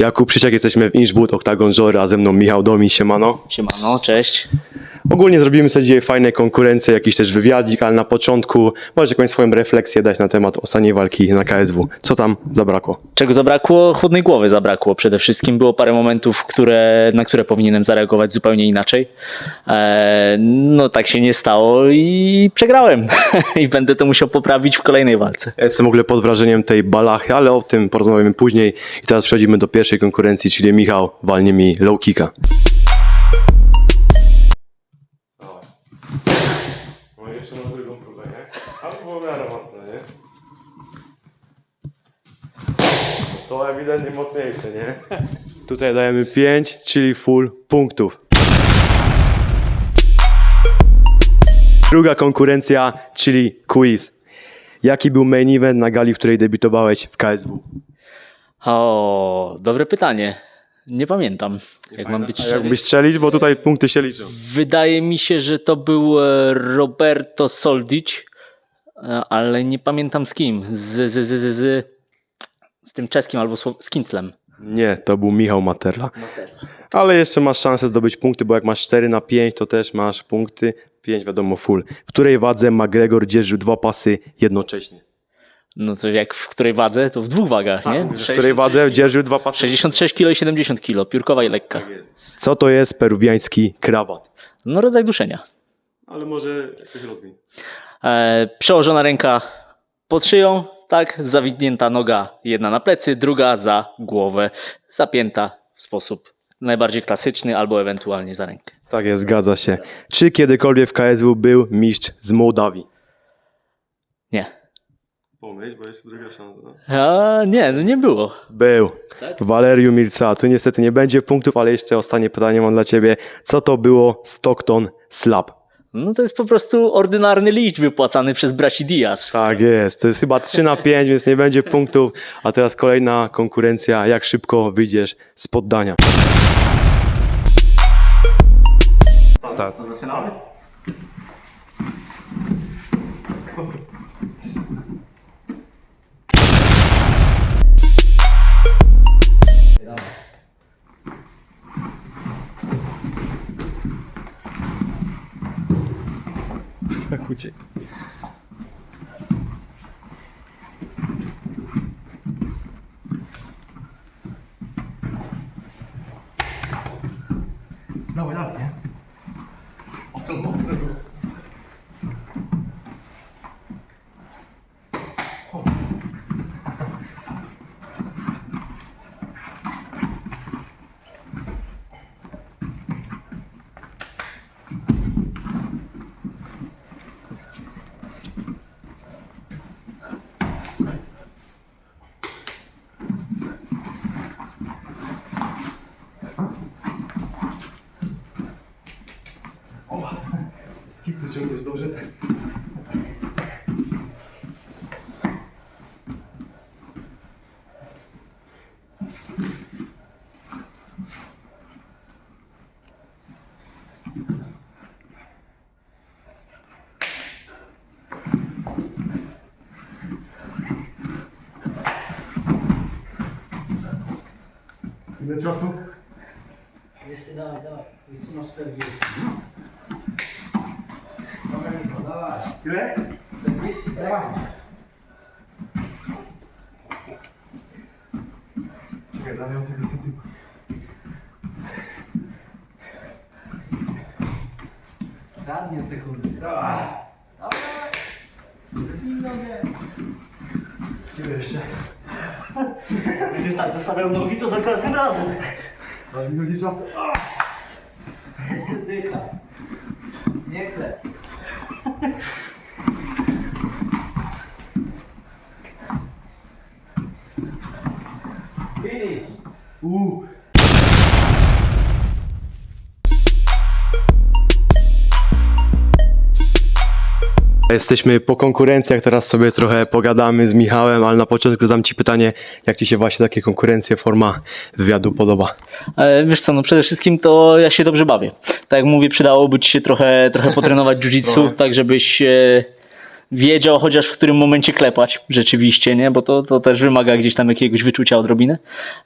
Jakub Przyciak, jesteśmy w Inchwood, Octagon a ze mną Michał Domi, siemano. Siemano, cześć. Ogólnie zrobimy sobie dzisiaj fajne konkurencje, jakiś też wywiadzik, ale na początku możesz jakąś swoją refleksję dać na temat ostatniej walki na KSW. Co tam zabrakło? Czego zabrakło? Chłodnej głowy zabrakło. Przede wszystkim było parę momentów, które, na które powinienem zareagować zupełnie inaczej. E, no tak się nie stało i przegrałem. I będę to musiał poprawić w kolejnej walce. Ja jestem w ogóle pod wrażeniem tej balachy, ale o tym porozmawiamy później. I teraz przechodzimy do pierwszej konkurencji, czyli Michał walnie mi low kicka. To ewidentnie mocniejsze, nie? Tutaj dajemy 5, czyli full punktów. Druga konkurencja, czyli quiz. Jaki był main event na gali, w której debiutowałeś w KSW? O, dobre pytanie. Nie pamiętam, jak mam być A szczery. jakbyś strzelić, bo tutaj punkty się liczą. Wydaje mi się, że to był e, Roberto Soldic, e, ale nie pamiętam z kim. Z, z, z, z, z, z tym czeskim albo z Kinclem. Nie, to był Michał Materla. Ale jeszcze masz szansę zdobyć punkty, bo jak masz 4 na 5, to też masz punkty. 5 wiadomo full. W której wadze McGregor dzierżył dwa pasy jednocześnie? No to jak w której wadze? To w dwóch wagach, nie? W której wadze dzierżył dwa pasy? 66 kg i 70 kg, piórkowa i lekka. Co to jest peruwiański krawat? No rodzaj duszenia. Ale może jakoś rozwiń. E, przełożona ręka pod szyją, tak, zawidnięta noga, jedna na plecy, druga za głowę, zapięta w sposób najbardziej klasyczny albo ewentualnie za rękę. Tak jest, zgadza się. Czy kiedykolwiek w KSW był mistrz z Mołdawii? Nie. Pomyśl, bo jest druga szansa. A, nie, no nie było. Był. Tak? Waleriu Milca. Tu niestety nie będzie punktów, ale jeszcze ostatnie pytanie mam dla ciebie. Co to było Stockton Slap? No to jest po prostu ordynarny liść wypłacany przez braci Diaz. Tak jest. To jest chyba 3 na 5, więc nie będzie punktów. A teraz kolejna konkurencja. Jak szybko wyjdziesz z poddania? Start. Jak uciekł. Dawaj, dawaj, nie? O, to mocne było. Skip wyciągniesz dobrze. Czasu? Jeszcze dawaj, dawaj. Jeszcze masz 40. Dobra, Niko, dawaj. Ile? 40 sekund. Czekaj, dam tego sentypa. Radnie sekundy. Dawaj. Dawaj. Drwij nogę. Ile jeszcze? Będziesz tak zostawiał nogi, to za każdym razem. Daj minuty czasu. Dycha. Nie klep. Jesteśmy po konkurencjach, teraz sobie trochę pogadamy z Michałem, ale na początku zadam Ci pytanie, jak Ci się właśnie takie konkurencje, forma wywiadu podoba? E, wiesz co, no przede wszystkim to ja się dobrze bawię. Tak jak mówię, przydałoby ci się trochę, trochę potrenować jiu-jitsu, tak żebyś e, wiedział chociaż w którym momencie klepać, rzeczywiście, nie? Bo to, to też wymaga gdzieś tam jakiegoś wyczucia odrobinę.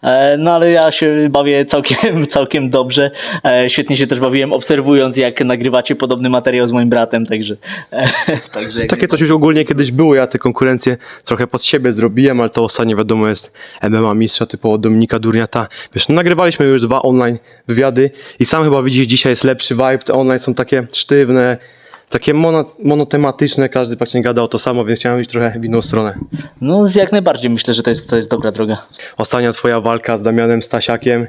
E, no ale ja się bawię całkiem, całkiem dobrze. E, świetnie się też bawiłem obserwując, jak nagrywacie podobny materiał z moim bratem, także... E, także Takie coś już ogólnie kiedyś było, ja te konkurencje trochę pod siebie zrobiłem, ale to ostatnie wiadomo jest MMA mistrza typowo Dominika Durniata. Wiesz, no, nagrywaliśmy już dwa online wywiady i sam chyba widzisz, dzisiaj jest lepszy vibe, te online są takie sztywne, takie mono, monotematyczne, każdy praktycznie gada o to samo, więc chciałem iść trochę w inną stronę. No jak najbardziej myślę, że to jest, to jest dobra droga. Ostatnia twoja walka z Damianem Stasiakiem.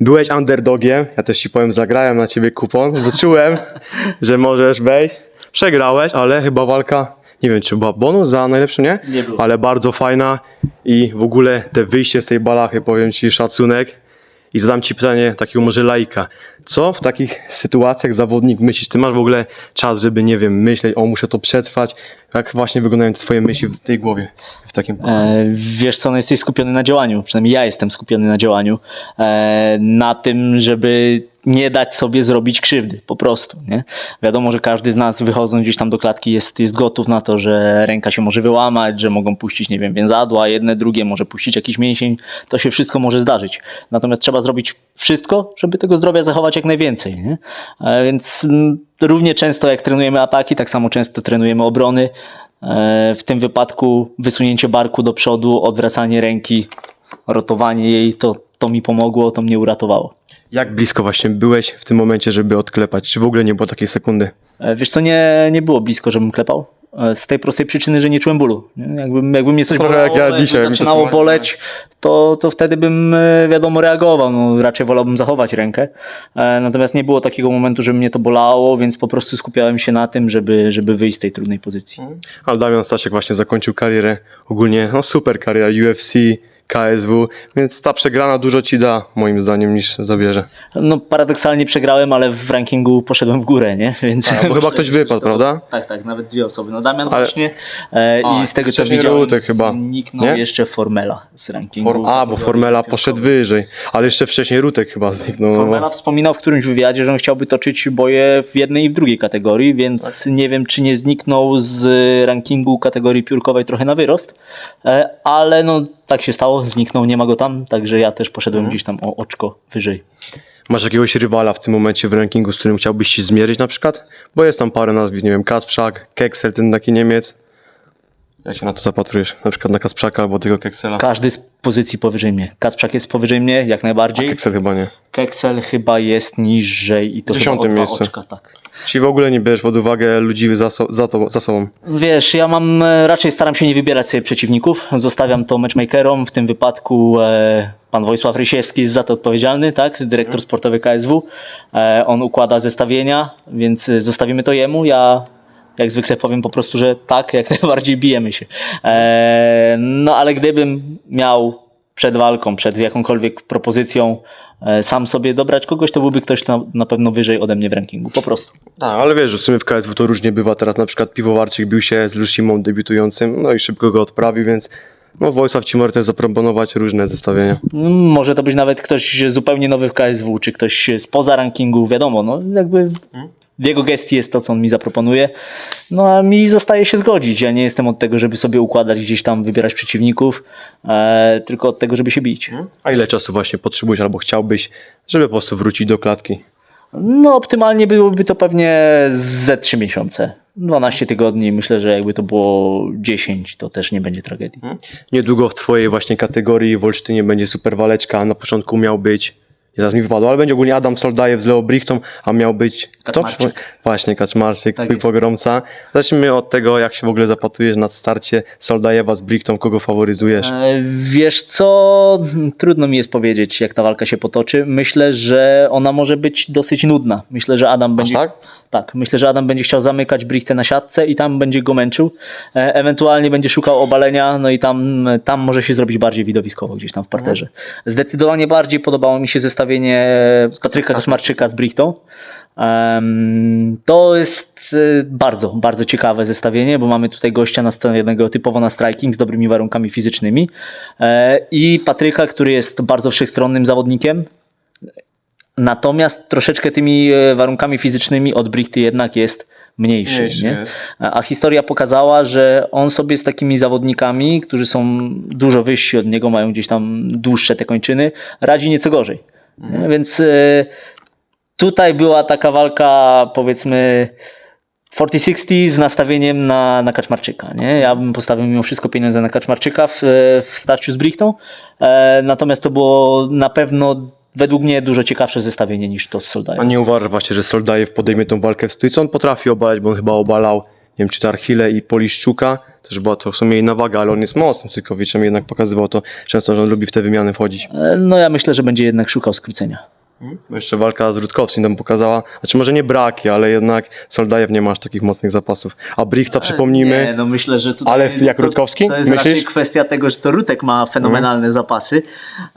Byłeś underdogiem, ja też ci powiem, zagrałem na ciebie kupon, bo czułem, że możesz wejść. Przegrałeś, ale chyba walka, nie wiem, czy była bonus za najlepszy, nie? Nie było. Ale bardzo fajna i w ogóle te wyjście z tej balachy, powiem ci szacunek. I zadam ci pytanie takiego może laika. Co w takich sytuacjach zawodnik myślisz? Ty masz w ogóle czas, żeby, nie wiem, myśleć, o muszę to przetrwać. Jak właśnie wyglądają twoje myśli w tej głowie w takim E, wiesz co, no jesteś skupiony na działaniu, przynajmniej ja jestem skupiony na działaniu, e, na tym, żeby nie dać sobie zrobić krzywdy, po prostu, nie? Wiadomo, że każdy z nas wychodząc gdzieś tam do klatki jest, jest gotów na to, że ręka się może wyłamać, że mogą puścić, nie wiem, więzadła, jedne, drugie, może puścić jakiś mięsień, to się wszystko może zdarzyć. Natomiast trzeba zrobić wszystko, żeby tego zdrowia zachować jak najwięcej, nie? E, więc mm, równie często jak trenujemy ataki, tak samo często trenujemy obrony, E, W tym wypadku wysunięcie barku do przodu, odwracanie ręki, rotowanie jej, to, to mi pomogło, to mnie uratowało. Jak blisko właśnie byłeś w tym momencie, żeby odklepać? Czy w ogóle nie było takiej sekundy? E, Wiesz co, nie, nie było blisko, żebym klepał. E, Z tej prostej przyczyny, że nie czułem bólu. Jakby, jakby mnie coś Trochę bolało, jak ja dzisiaj, to zaczynało tłumaczy. boleć, to, to wtedy bym e, wiadomo reagował. No, raczej wolałbym zachować rękę. Natomiast nie było takiego momentu, że mnie to bolało, więc po prostu skupiałem się na tym, żeby, żeby wyjść z tej trudnej pozycji. Ale Damian Stasiek właśnie zakończył karierę, ogólnie no super kariera UFC, KSW, więc ta przegrana dużo ci da, moim zdaniem, niż zabierze. No paradoksalnie przegrałem, ale w rankingu poszedłem w górę, nie? Więc A, bo chyba ktoś wypadł, prawda? Tak, tak, nawet dwie osoby. No Damian Ale- właśnie e, A, i z tego co widziałem chyba, zniknął nie? jeszcze Formela z rankingu. A, bo Formela poszedł wyżej, ale jeszcze wcześniej Rutek chyba zniknął. Formela wspominał w którymś wywiadzie, że on chciałby toczyć boje w jednej i w drugiej kategorii, więc Tak. nie wiem, czy nie zniknął z rankingu kategorii piórkowej trochę na wyrost, e, ale no tak się stało, zniknął, nie ma go tam, także ja też poszedłem Mhm. gdzieś tam o oczko wyżej. Masz jakiegoś rywala w tym momencie w rankingu, z którym chciałbyś się zmierzyć na przykład? Bo jest tam parę nazwisk, nie wiem, Kasprzak, Keksel, ten taki Niemiec. Jak się na to zapatrujesz? Na przykład na Kasprzaka albo tego Keksela? Każdy z pozycji powyżej mnie. Kacprzak jest powyżej mnie, jak najbardziej. Keksel chyba nie. Keksel chyba jest niżej i to Dziesiątym chyba oczka, tak. Czyli w ogóle nie bierzesz pod uwagę ludzi za, so, za, to, za sobą. Wiesz, ja mam, e, raczej staram się nie wybierać sobie przeciwników, zostawiam to matchmakerom, w tym wypadku e, pan Wojsław Rysiewski jest za to odpowiedzialny, tak, dyrektor sportowy KSW, e, on układa zestawienia, więc e, zostawimy to jemu, ja jak zwykle powiem po prostu, że tak, jak najbardziej bijemy się. E, no ale gdybym miał przed walką, przed jakąkolwiek propozycją e, sam sobie dobrać kogoś, to byłby ktoś na, na pewno wyżej ode mnie w rankingu, po prostu. Tak, ale wiesz, że w sumie w KSW to różnie bywa. Teraz na przykład Piwowarczyk bił się z Lusimą debiutującym, no i szybko go odprawił, więc no Wojsław ci może też zaproponować różne zestawienia. Mm, Może to być nawet ktoś zupełnie nowy w KSW, czy ktoś spoza rankingu, wiadomo, no jakby w jego gestii jest to, co on mi zaproponuje. No a mi zostaje się zgodzić. Ja nie jestem od tego, żeby sobie układać gdzieś tam, wybierać przeciwników, e, tylko od tego, żeby się bić. A ile czasu właśnie potrzebujesz albo chciałbyś, żeby po prostu wrócić do klatki? No optymalnie byłoby to pewnie ze 3 miesiące. 12 tygodni, myślę, że jakby to było 10, to też nie będzie tragedii. Niedługo w twojej właśnie kategorii w Olsztynie będzie super waleczka. Na początku miał być, teraz mi wypadło, ale będzie ogólnie Adam Soldajew z Leo Brichtą, a miał być... Kto? Kaczmarczyk. Właśnie, Kaczmarczyk, Tak twój jest. pogromca. Zacznijmy od tego, jak się w ogóle zapatrujesz na starcie Soldajewa z Brichtą, kogo faworyzujesz? E, Wiesz co, trudno mi jest powiedzieć, jak ta walka się potoczy. Myślę, że ona może być dosyć nudna. Myślę, że Adam będzie. tak? Tak, myślę, że Adam będzie chciał zamykać Brichtę na siatce i tam będzie go męczył. E, ewentualnie będzie szukał obalenia, no i tam, tam może się zrobić bardziej widowiskowo gdzieś tam w parterze. Zdecydowanie bardziej podobało mi się zestawienie Patryka Kaczmarczyka z Brichtą. To jest e, bardzo, bardzo ciekawe zestawienie, bo mamy tutaj gościa nastawionego typowo na striking z dobrymi warunkami fizycznymi e, i Patryka, który jest bardzo wszechstronnym zawodnikiem, Natomiast troszeczkę tymi e, warunkami fizycznymi od Brichty jednak jest mniejszy. Mniejszy nie? a historia pokazała, że on sobie z takimi zawodnikami, którzy są dużo wyżsi od niego, mają gdzieś tam dłuższe te kończyny, radzi nieco gorzej. Nie? Więc e, tutaj była taka walka, powiedzmy, 40-60 z nastawieniem na, na Kaczmarczyka. Nie? Ja bym postawił mimo wszystko pieniądze na Kaczmarczyka w, w starciu z Brichtą, e, natomiast to było na pewno według mnie dużo ciekawsze zestawienie niż to z A Soldajem. nie uważasz właśnie, że Soldajew podejmie tą walkę w stójce? On potrafi obalać, bo on chyba obalał, wiem, czy Tarchile i Poliszczuka. Też była to w sumie inna waga, ale on jest mocnym Cykowiczem, jednak pokazywał to często, że on lubi w te wymiany wchodzić. E, No ja myślę, że będzie jednak szukał skrócenia. Bo Jeszcze walka z Rutkowskim tam pokazała, znaczy może nie braki, ale jednak Soldajew nie ma aż takich mocnych zapasów. A Brichta przypomnijmy, Nie, no myślę, że tutaj Ale jak to, Rutkowski? To jest Myślisz? raczej kwestia tego, że to Rutek ma fenomenalne zapasy.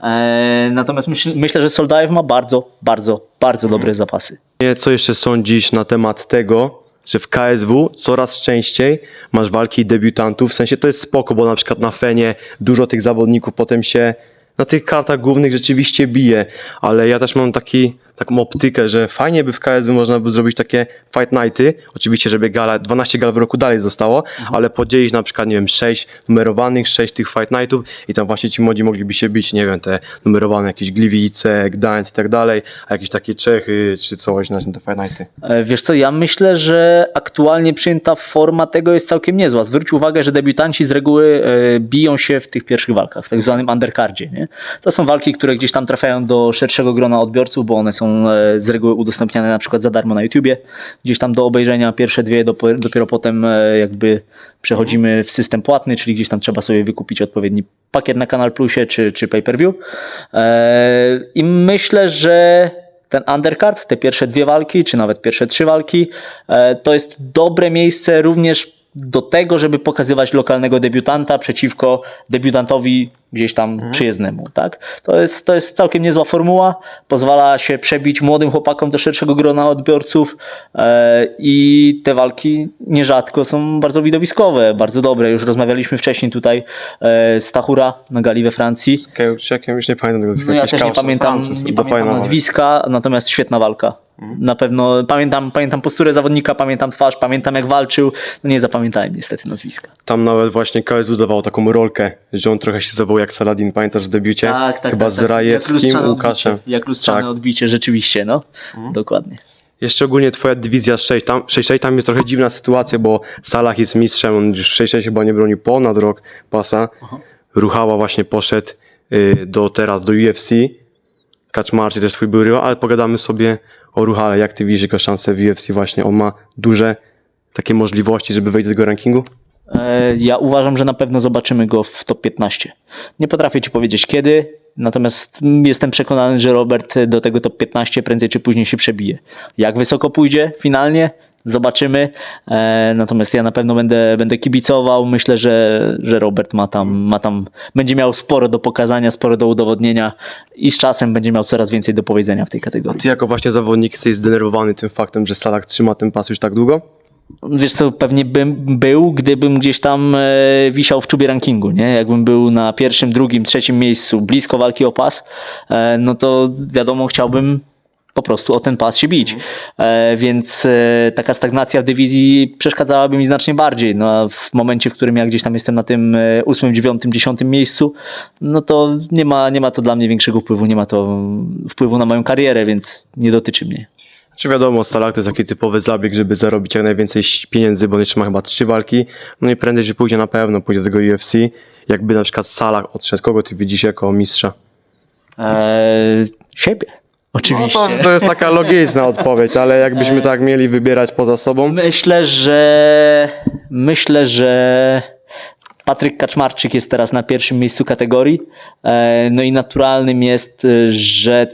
E, natomiast myśl, myślę, że Soldajew ma bardzo, bardzo, bardzo dobre zapasy. co jeszcze sądzisz na temat tego, że w KSW coraz częściej masz walki debiutantów, w sensie to jest spoko, bo na przykład na Fenie dużo tych zawodników potem się na tych kartach głównych rzeczywiście bije, ale ja też mam taki, taką optykę, że fajnie by w KSW można by zrobić takie fight nighty, oczywiście, żeby gala, 12 gal w roku dalej zostało, ale podzielić na przykład, nie wiem, 6 numerowanych, 6 tych fight nightów i tam właśnie ci młodzi mogliby się bić, nie wiem, te numerowane jakieś Gliwice, Gdańsk i tak dalej, a jakieś takie Czechy czy coś na te fight nighty. E, Wiesz co, ja myślę, że aktualnie przyjęta forma tego jest całkiem niezła. Zwróć uwagę, że debiutanci z reguły e, biją się w tych pierwszych walkach, w tak zwanym undercardzie. Nie? To są walki, które gdzieś tam trafiają do szerszego grona odbiorców, bo one są e, z reguły udostępniane na przykład za darmo na YouTubie. Gdzieś tam do obejrzenia pierwsze dwie, dopiero potem e, jakby przechodzimy w system płatny, czyli gdzieś tam trzeba sobie wykupić odpowiedni pakiet na Kanal Plusie czy, czy pay-per-view. E, I myślę, że ten undercard, te pierwsze dwie walki, czy nawet pierwsze trzy walki, to jest dobre miejsce również do tego, żeby pokazywać lokalnego debiutanta przeciwko debiutantowi gdzieś tam przyjezdnemu, tak? To jest, to jest całkiem niezła formuła, pozwala się przebić młodym chłopakom do szerszego grona odbiorców e, i te walki nierzadko są bardzo widowiskowe, bardzo dobre. Już rozmawialiśmy wcześniej tutaj e, z Tahura na gali we Francji. Z Kełczekiem już nie pamiętam tego No ja też nie pamiętam, Francuz, nie pamiętam nazwiska, natomiast świetna walka. Na pewno pamiętam, pamiętam posturę zawodnika, pamiętam twarz, pamiętam jak walczył. No nie zapamiętałem niestety nazwiska. Tam nawet właśnie KSW dawał taką rolkę, że on trochę się zawołał jak Saladin, pamiętasz w debiucie? Chyba z Tak, Jak Rajewskim, lustrzane Łukaszem. Odbicie, jak lustrzane Tak. odbicie, rzeczywiście, no. Dokładnie. Jeszcze ogólnie twoja dywizja 6, tam, 6, tam jest trochę dziwna sytuacja, bo Salah jest mistrzem, on już 6 chyba nie broni ponad rok pasa. Ruchała właśnie poszedł y, do teraz do UFC. Kaczmarczy też twój był rywal, ale pogadamy sobie o Ruchale. Jak ty widzisz jego szanse w UFC właśnie? On ma duże takie możliwości, żeby wejść do tego rankingu? E, Ja uważam, że na pewno zobaczymy go w top 15. Nie potrafię ci powiedzieć kiedy, natomiast jestem przekonany, że Robert do tego top 15 prędzej czy później się przebije. Jak wysoko pójdzie finalnie, zobaczymy. E, Natomiast ja na pewno będę, będę kibicował. Myślę, że, że Robert ma tam, ma tam, będzie miał sporo do pokazania, sporo do udowodnienia i z czasem będzie miał coraz więcej do powiedzenia w tej kategorii. Ty jako właśnie zawodnik jesteś zdenerwowany tym faktem, że Salah trzyma ten pas już tak długo? Wiesz co, pewnie bym był, gdybym gdzieś tam e, wisiał w czubie rankingu, nie? Jakbym był na pierwszym, drugim, trzecim miejscu, blisko walki o pas, e, no to wiadomo, chciałbym po prostu o ten pas się bić. E, więc e, taka stagnacja w dywizji przeszkadzałaby mi znacznie bardziej. No a w momencie, w którym ja gdzieś tam jestem na tym e, ósmym, dziewiątym, dziesiątym miejscu, no to nie ma, nie ma to dla mnie większego wpływu, nie ma to wpływu na moją karierę, więc nie dotyczy mnie. Czy wiadomo, Salah to jest taki typowy zabieg, żeby zarobić jak najwięcej pieniędzy, bo on jeszcze ma chyba trzy walki. No i prędzej, że pójdzie na pewno, pójdzie do tego UFC. Jakby na przykład Salah odszedł, kogo ty widzisz jako mistrza? E, siebie. Oczywiście. No to, to jest taka logiczna odpowiedź, ale jakbyśmy tak mieli wybierać poza sobą. Myślę, że myślę, że Patryk Kaczmarczyk jest teraz na pierwszym miejscu kategorii. E, No i naturalnym jest, e, że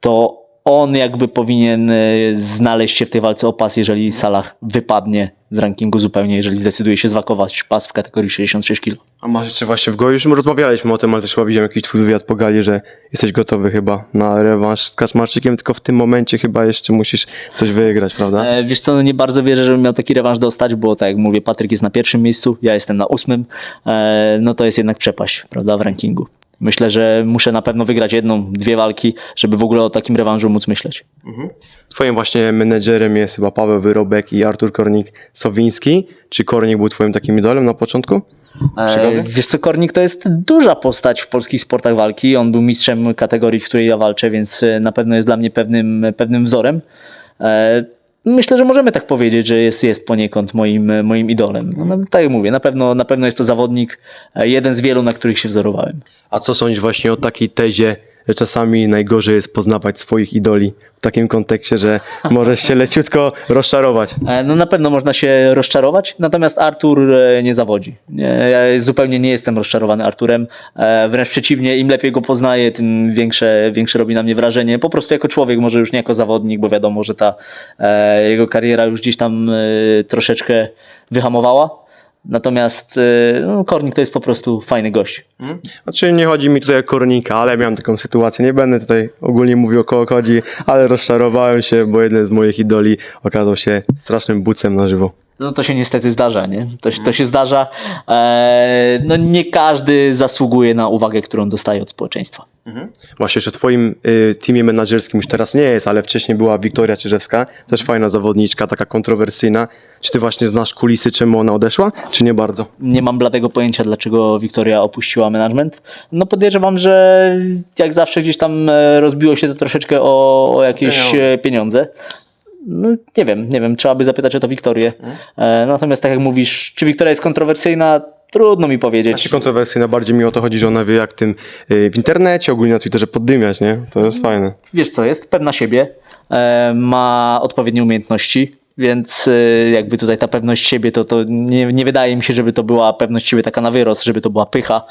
to on jakby powinien e, znaleźć się w tej walce o pas, jeżeli Salah wypadnie z rankingu zupełnie, jeżeli zdecyduje się zwakować pas w kategorii 66 kg. A masz jeszcze właśnie w go, już rozmawialiśmy o tym, ale też chyba widziałem jakiś twój wywiad po gali, że jesteś gotowy chyba na rewanż z Kaczmarczykiem, tylko w tym momencie chyba jeszcze musisz coś wygrać, prawda? E, Wiesz co, no nie bardzo wierzę, żebym miał taki rewanż dostać, bo tak jak mówię, Patryk jest na pierwszym miejscu, ja jestem na ósmym, e, no to jest jednak przepaść, prawda, w rankingu. Myślę, że muszę na pewno wygrać jedną, dwie walki, żeby w ogóle o takim rewanżu móc myśleć. Twoim właśnie menedżerem jest chyba Paweł Wyrobek i Artur Kornik-Sowiński. Czy Kornik był twoim takim idolem na początku? E, Przygody? wiesz co, Kornik to jest duża postać w polskich sportach walki. On był mistrzem kategorii, w której ja walczę, więc e, na pewno jest dla mnie pewnym, pewnym wzorem. Myślę, że możemy tak powiedzieć, że jest, jest poniekąd moim, moim idolem. No, no, tak jak mówię, na pewno, na pewno jest to zawodnik, e, jeden z wielu, na których się wzorowałem. A co sądzisz właśnie o takiej tezie, czasami najgorzej jest poznawać swoich idoli w takim kontekście, że możesz się leciutko rozczarować? E, No na pewno można się rozczarować, natomiast Artur e, nie zawodzi. Ja zupełnie nie jestem rozczarowany Arturem. E, Wręcz przeciwnie, im lepiej go poznaję, tym większe, większe robi na mnie wrażenie. Po prostu jako człowiek, może już nie jako zawodnik, bo wiadomo, że ta jego kariera już gdzieś tam troszeczkę wyhamowała. Natomiast e, no, Kornik to jest po prostu fajny gość. Znaczy nie chodzi mi tutaj o Kornika, ale miałem taką sytuację. Nie będę tutaj ogólnie mówił o kogo chodzi, ale rozczarowałem się, bo jeden z moich idoli okazał się strasznym bucem na żywo. No to się niestety zdarza, nie? To, się- to się zdarza. E, no nie każdy zasługuje na uwagę, którą dostaje od społeczeństwa. Właśnie jeszcze w twoim y, teamie menadżerskim już teraz nie jest, ale wcześniej była Wiktoria Czyżewska, też fajna zawodniczka, taka kontrowersyjna. Czy ty właśnie znasz kulisy, czemu ona odeszła, czy nie bardzo? Nie mam bladego pojęcia, dlaczego Wiktoria opuściła management. No podejrzewam, że jak zawsze gdzieś tam e, rozbiło się to troszeczkę o, o jakieś Pieniądze. e, pieniądze. No, nie wiem, nie wiem, trzeba by zapytać o to Wiktorię. E, natomiast tak jak mówisz, czy Wiktoria jest kontrowersyjna? Trudno mi powiedzieć. Znaczy kontrowersyjna, bardziej mi o to chodzi, że ona wie jak tym y, w internecie, ogólnie na Twitterze poddymiać, nie? To jest fajne. wiesz co, jest pewna siebie, e, ma odpowiednie umiejętności, więc e, jakby tutaj ta pewność siebie, to, to nie, nie wydaje mi się, żeby to była pewność siebie taka na wyrost, żeby to była pycha.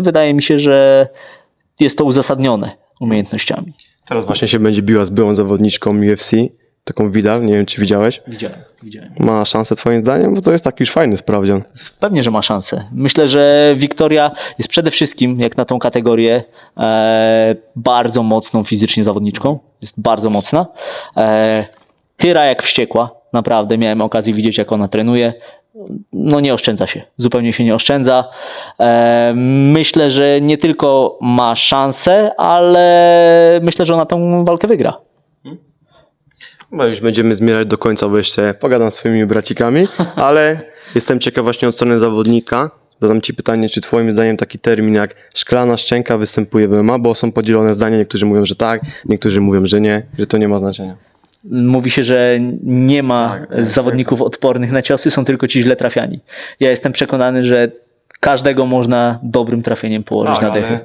Wydaje mi się, że jest to uzasadnione umiejętnościami. Teraz właśnie się będzie biła z byłą zawodniczką UFC, taką Vidal, nie wiem czy widziałeś. Widziałem, widziałem. Ma szansę twoim zdaniem? Bo to jest taki już fajny sprawdzian. Pewnie, że ma szansę. Myślę, że Wiktoria jest przede wszystkim, jak na tą kategorię, e, bardzo mocną fizycznie zawodniczką. Jest bardzo mocna. E, tyra jak wściekła. Naprawdę miałem okazję widzieć, jak ona trenuje. No nie oszczędza się. Zupełnie się nie oszczędza. E, myślę, że nie tylko ma szansę, ale myślę, że ona tę walkę wygra. Bo już będziemy zmierzać do końca, bo jeszcze pogadam z swoimi bracikami, ale jestem ciekaw właśnie od strony zawodnika. Zadam ci pytanie, czy twoim zdaniem taki termin jak szklana szczęka występuje w MMA, bo są podzielone zdania, niektórzy mówią, że tak, niektórzy mówią, że nie, że to nie ma znaczenia. Mówi się, że nie ma tak, zawodników odpornych na ciosy, są tylko ci źle trafiani. Ja jestem przekonany, że każdego można dobrym trafieniem położyć na dychy.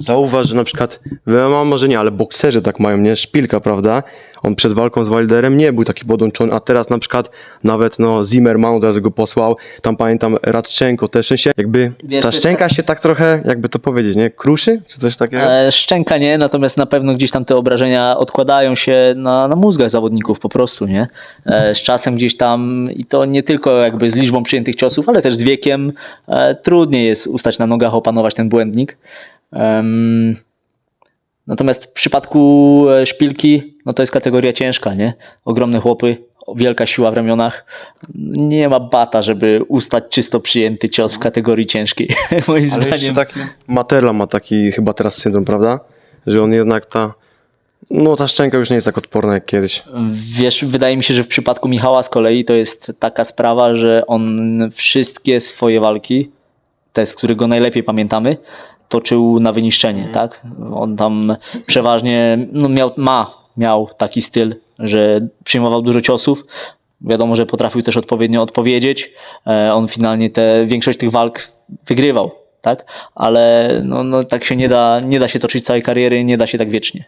Zauważ, że na przykład w MMA może nie, ale bokserzy tak mają, nie? Szpilka, prawda? On przed walką z Wilderem nie był taki podłączony, a teraz na przykład nawet no Zimmerman od razu go posłał, tam pamiętam Radczenko też, w sensie jakby Wiesz, ta szczęka się tak trochę, jakby to powiedzieć, nie? Kruszy? Czy coś takiego? E, Szczęka nie, natomiast na pewno gdzieś tam te obrażenia odkładają się na, na mózgach zawodników po prostu, nie? E, Z czasem gdzieś tam i to nie tylko jakby z liczbą przyjętych ciosów, ale też z wiekiem e, trudniej jest ustać na nogach, opanować ten błędnik. Natomiast w przypadku e, szpilki, no to jest kategoria ciężka, nie? Ogromne chłopy, wielka siła w ramionach. Nie ma bata, żeby ustać czysto przyjęty cios w kategorii ciężkiej, moim Ale zdaniem. taki Materla ma taki chyba teraz syndrom, prawda? Że on jednak ta, no ta szczęka już nie jest tak odporna jak kiedyś. Wiesz, wydaje mi się, że w przypadku Michała z kolei to jest taka sprawa, że on wszystkie swoje walki, te, z których go najlepiej pamiętamy, toczył na wyniszczenie, tak? On tam przeważnie no miał, ma, miał taki styl, że przyjmował dużo ciosów. Wiadomo, że potrafił też odpowiednio odpowiedzieć. E, On finalnie te, większość tych walk wygrywał, tak? Ale no, no, tak się nie da, nie da się toczyć całej kariery, nie da się tak wiecznie.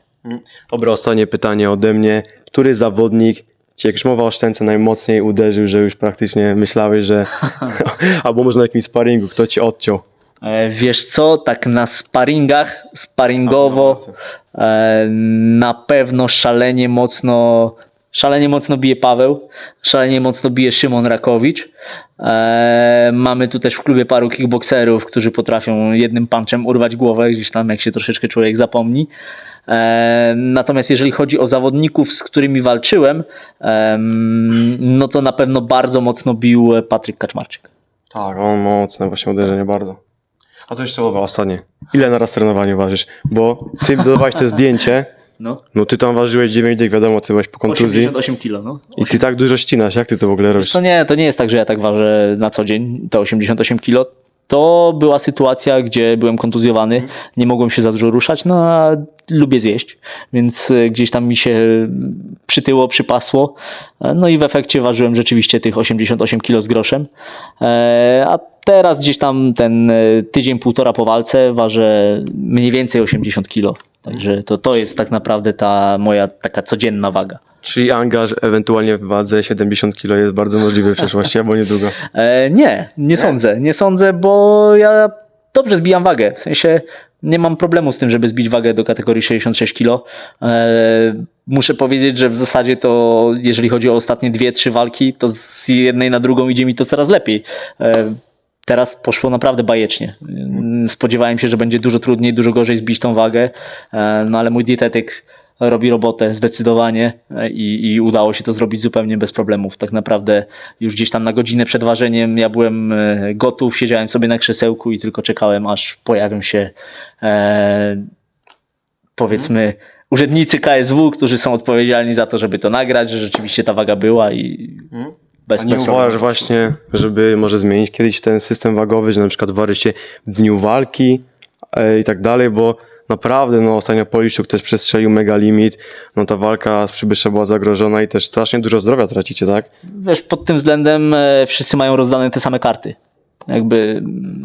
Dobra, ostatnie pytanie ode mnie. Który zawodnik Cię, jak już mowa o szczęce, najmocniej uderzył, że już praktycznie myślałeś, że... Albo może na jakimś sparingu, kto Ci odciął? E, Wiesz co, tak na sparingach, sparingowo e, na pewno szalenie mocno, szalenie mocno bije Paweł, szalenie mocno bije Szymon Rakowicz. E, Mamy tu też w klubie paru kickboxerów, którzy potrafią jednym punchem urwać głowę, gdzieś tam jak się troszeczkę człowiek zapomni. Natomiast jeżeli chodzi o zawodników, z którymi walczyłem, em, no to na pewno bardzo mocno bił Patryk Kaczmarczyk. Tak, on mocne właśnie uderzenie bardzo. A to jeszcze dobra, ostatnie. Ile na raz trenowanie ważysz? Bo ty dodawałeś to zdjęcie, No. no ty tam ważyłeś 9 dych, wiadomo, ty byłeś po kontuzji. 88 kilo, no. I ty tak dużo ścinasz, jak ty to w ogóle robisz? To nie, to nie jest tak, że ja tak ważę na co dzień, te 88 kilo. To była sytuacja, gdzie byłem kontuzjowany, nie mogłem się za dużo ruszać, no a lubię zjeść, więc e, gdzieś tam mi się przytyło, przypasło. E, No i w efekcie ważyłem rzeczywiście tych 88 kilo z groszem. E, A teraz gdzieś tam ten tydzień, półtora po walce ważę mniej więcej 80 kilo. Także to, to jest tak naprawdę ta moja taka codzienna waga. Czyli angaż ewentualnie w wadze 70 kg jest bardzo możliwy w przyszłości, albo niedługo. E, nie, nie sądzę. Nie sądzę, bo ja dobrze zbijam wagę. W sensie nie mam problemu z tym, żeby zbić wagę do kategorii 66 kg. E, muszę powiedzieć, że w zasadzie to, jeżeli chodzi o ostatnie dwie, trzy walki, to z jednej na drugą idzie mi to coraz lepiej. E, Teraz poszło naprawdę bajecznie. Mm, Spodziewałem się, że będzie dużo trudniej, dużo gorzej zbić tą wagę, e, no ale mój dietetyk robi robotę zdecydowanie e, i, i udało się to zrobić zupełnie bez problemów. Tak naprawdę już gdzieś tam na godzinę przed ważeniem ja byłem e, gotów, siedziałem sobie na krzesełku i tylko czekałem, aż pojawią się e, powiedzmy urzędnicy KSW, którzy są odpowiedzialni za to, żeby to nagrać, że rzeczywiście ta waga była i bez, A nie bez uważasz właśnie, żeby może zmienić kiedyś ten system wagowy, że na przykład waży się w dniu walki e, i tak dalej, bo naprawdę, no ostatnio Poliszczuk też przestrzelił mega limit, no ta walka z Przybysza była zagrożona i też strasznie dużo zdrowia tracicie, tak? wiesz, pod tym względem e, wszyscy mają rozdane te same karty. Jakby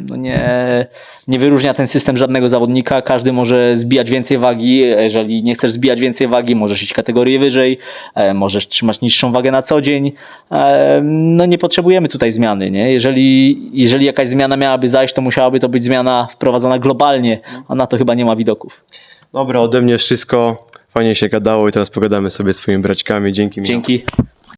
no nie, nie wyróżnia ten system żadnego zawodnika. Każdy może zbijać więcej wagi. Jeżeli nie chcesz zbijać więcej wagi, możesz iść kategorię wyżej, e, możesz trzymać niższą wagę na co dzień. E, No nie potrzebujemy tutaj zmiany. Nie? Jeżeli, jeżeli jakaś zmiana miałaby zajść, to musiałaby to być zmiana wprowadzona globalnie, a na to chyba nie ma widoków. Dobra, ode mnie wszystko. Fajnie się gadało i teraz pogadamy sobie z swoimi braćkami. Dzięki. Michał. Dzięki.